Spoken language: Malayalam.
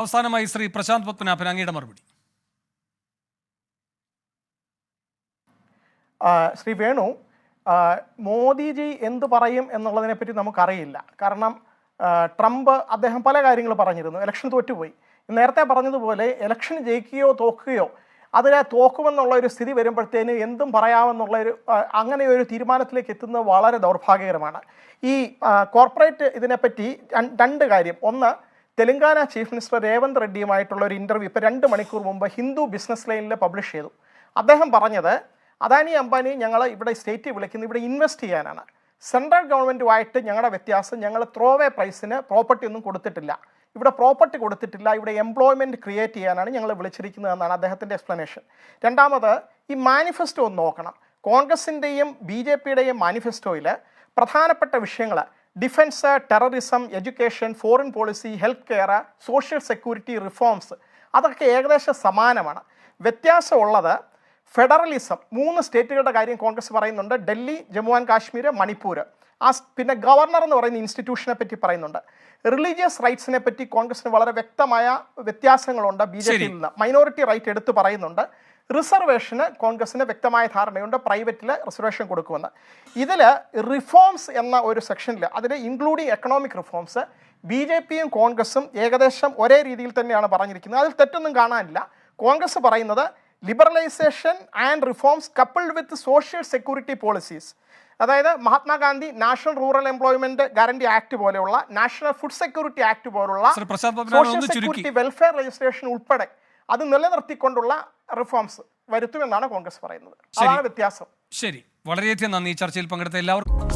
അവസാനമായി ശ്രീ പ്രശാന്ത് പത്മനാഭൻ അങ്ങയുടെ മറുപടി. ശ്രീ വേണു മോദിജി എന്ത് പറയും എന്നുള്ളതിനെ പറ്റി നമുക്കറിയില്ല. കാരണം ട്രംപ് അദ്ദേഹം പല കാര്യങ്ങൾ പറഞ്ഞിരുന്നു. ഇലക്ഷൻ തോറ്റുപോയി. നേരത്തെ പറഞ്ഞതുപോലെ ഇലക്ഷൻ ജയിക്കുകയോ തോക്കുകയോ അതിനെ തോക്കുമെന്നുള്ള ഒരു സ്ഥിതി വരുമ്പോഴത്തേന് എന്തും പറയാമെന്നുള്ള ഒരു അങ്ങനെ ഒരു തീരുമാനത്തിലേക്ക് എത്തുന്നത് വളരെ ദൗർഭാഗ്യകരമാണ്. ഈ കോർപ്പറേറ്റ് ഇതിനെപ്പറ്റി രണ്ട് കാര്യം. ഒന്ന് തെലങ്കാന ചീഫ് മിനിസ്റ്റർ രേവന്ത് റെഡ്ഡിയുമായിട്ടുള്ള ഒരു ഇന്റർവ്യൂ ഇപ്പോൾ രണ്ട് മണിക്കൂർ മുമ്പ് ഹിന്ദു ബിസിനസ് ലൈനിൽ പബ്ലിഷ് ചെയ്തു. അദ്ദേഹം പറഞ്ഞത് അദാനി അംബാനി ഞങ്ങൾ ഇവിടെ സ്റ്റേറ്റ് വിളിക്കുന്നത് ഇവിടെ ഇൻവെസ്റ്റ് ചെയ്യാനാണ്. സെൻട്രൽ ഗവൺമെന്റുമായിട്ട് ഞങ്ങളുടെ വ്യത്യാസം ഞങ്ങൾ ത്രോവേ പ്രൈസിന് പ്രോപ്പർട്ടി ഒന്നും കൊടുത്തിട്ടില്ല. ഇവിടെ പ്രോപ്പർട്ടി കൊടുത്തിട്ടില്ല ഇവിടെ എംപ്ലോയ്മെന്റ് ക്രിയേറ്റ് ചെയ്യാനാണ് ഞങ്ങൾ വിളിച്ചിരിക്കുന്നതെന്നാണ് അദ്ദേഹത്തിന്റെ എക്സ്പ്ലനേഷൻ രണ്ടാമത് ഈ മാനിഫെസ്റ്റോ ഒന്ന് നോക്കണം. കോൺഗ്രസിന്റെയും ബി ജെ പിയുടെയും മാനിഫെസ്റ്റോയിൽ പ്രധാനപ്പെട്ട വിഷയങ്ങൾ defence terrorism education foreign policy health care social security reforms അതൊക്കെ ഏകദേശം സമാനമാണ്. വ്യത്യാസമുള്ളത് ഫെഡറലിസം മൂന്ന് സ്റ്റേറ്റുകളുടെ കാര്യം കോൺഗ്രസ് പറയുന്നുണ്ട്. ഡൽഹി ജമ്മു ആൻഡ് കാശ്മീർ മണിപ്പൂർ. ആ പിന്നെ ഗവർണർ എന്ന് പറയുന്ന ഇൻസ്റ്റിറ്റ്യൂഷനെ പറ്റി പറയുന്നുണ്ട്. റിലീജിയസ് റൈറ്റ്സിനെ പറ്റി കോൺഗ്രസിന് വളരെ വ്യക്തമായ വ്യത്യാസങ്ങളുണ്ട്. B J. പിയിൽ നിന്ന്. മൈനോറിറ്റി റൈറ്റ് എടുത്തു പറയുന്നുണ്ട്. റിസർവേഷന് കോൺഗ്രസിന് വ്യക്തമായ ധാരണയുണ്ട് പ്രൈവറ്റിൽ റിസർവേഷൻ കൊടുക്കുമെന്ന്. ഇതിൽ റിഫോംസ് എന്ന ഒരു സെക്ഷനിൽ അതിൽ including economic reforms B J പിയും കോൺഗ്രസും ഏകദേശം ഒരേ രീതിയിൽ തന്നെയാണ് പറഞ്ഞിരിക്കുന്നത്. അതിൽ തെറ്റൊന്നും കാണാനില്ല. കോൺഗ്രസ് പറയുന്നത് liberalisation and reforms coupled with social security policies അതായത് Mahatma Gandhi national rural employment guarantee act പോലെയുള്ള നാഷണൽ ഫുഡ് സെക്യൂരിറ്റി ആക്ട് പോലുള്ള സോഷ്യൽ സെക്യൂരിറ്റി വെൽഫെയർ രജിസ്ട്രേഷൻ ഉൾപ്പെടെ അത് നിലനിർത്തിക്കൊണ്ടുള്ള റിഫോംസ് വരുത്തുമെന്നാണ് കോൺഗ്രസ് പറയുന്നത്. ആ അതാണ് വ്യത്യാസം. ശരി. വളരെയധികം നന്ദി. ചർച്ചയിൽ പങ്കെടുത്ത എല്ലാവർക്കും